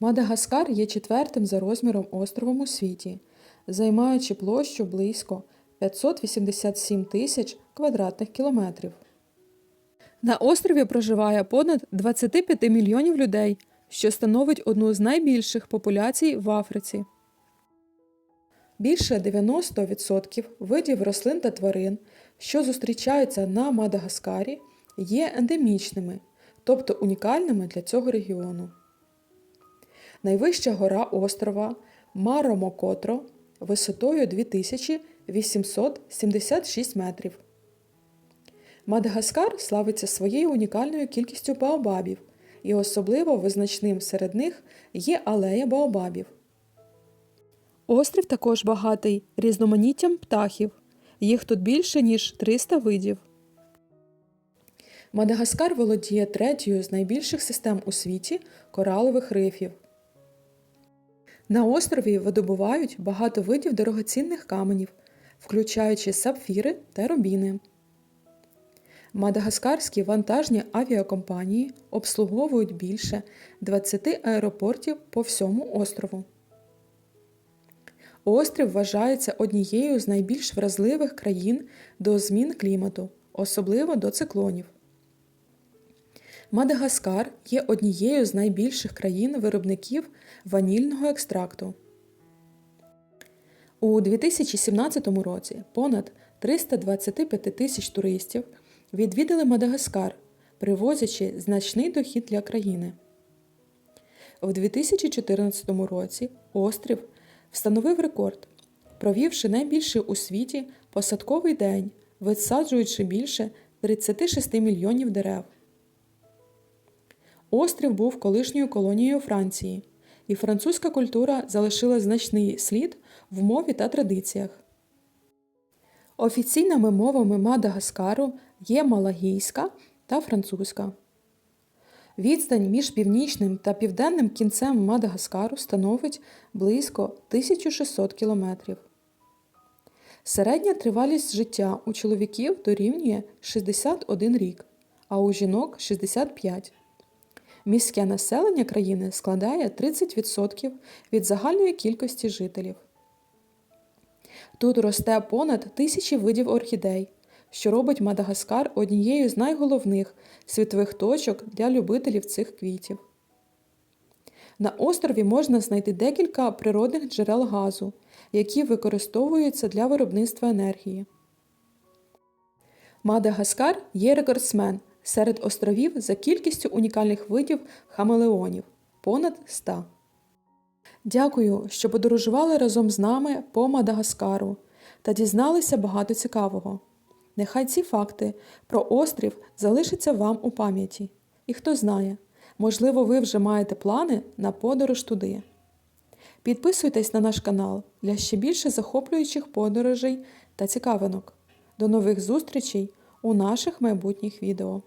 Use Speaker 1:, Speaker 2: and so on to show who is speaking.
Speaker 1: Мадагаскар є четвертим за розміром островом у світі, займаючи площу близько 587 тисяч квадратних кілометрів. На острові проживає понад 25 мільйонів людей, що становить одну з найбільших популяцій в Африці. Більше 90% видів рослин та тварин, що зустрічаються на Мадагаскарі, є ендемічними, тобто унікальними для цього регіону. Найвища гора острова Маромокотро висотою 2876 метрів. Мадагаскар славиться своєю унікальною кількістю баобабів, і особливо визначним серед них є алея баобабів. Острів також багатий різноманіттям птахів. Їх тут більше, ніж 300 видів. Мадагаскар володіє третьою з найбільших систем у світі коралових рифів. На острові видобувають багато видів дорогоцінних каменів, включаючи сапфіри та рубіни. Мадагаскарські вантажні авіакомпанії обслуговують більше 20 аеропортів по всьому острову. Острів вважається однією з найбільш вразливих країн до змін клімату, особливо до циклонів. Мадагаскар є однією з найбільших країн-виробників ванільного екстракту. У 2017 році понад 325 тисяч туристів відвідали Мадагаскар, привозячи значний дохід для країни. У 2014 році острів встановив рекорд, провівши найбільший у світі посадковий день, висаджуючи більше 36 мільйонів дерев. Острів був колишньою колонією Франції, і французька культура залишила значний слід в мові та традиціях. Офіційними мовами Мадагаскару є малагійська та французька. Відстань між північним та південним кінцем Мадагаскару становить близько 1600 кілометрів. Середня тривалість життя у чоловіків дорівнює 61 рік, а у жінок 65. Міське населення країни складає 30% від загальної кількості жителів. Тут росте понад тисячі видів орхідей, що робить Мадагаскар однією з найголовних світових точок для любителів цих квітів. На острові можна знайти декілька природних джерел газу, які використовуються для виробництва енергії. Мадагаскар є рекордсмен серед островів за кількістю унікальних видів хамелеонів понад 100. Дякую, що подорожували разом з нами по Мадагаскару та дізналися багато цікавого. Нехай ці факти про острів залишаться вам у пам'яті. І хто знає, можливо, ви вже маєте плани на подорож туди. Підписуйтесь на наш канал для ще більше захоплюючих подорожей та цікавинок. До нових зустрічей у наших майбутніх відео.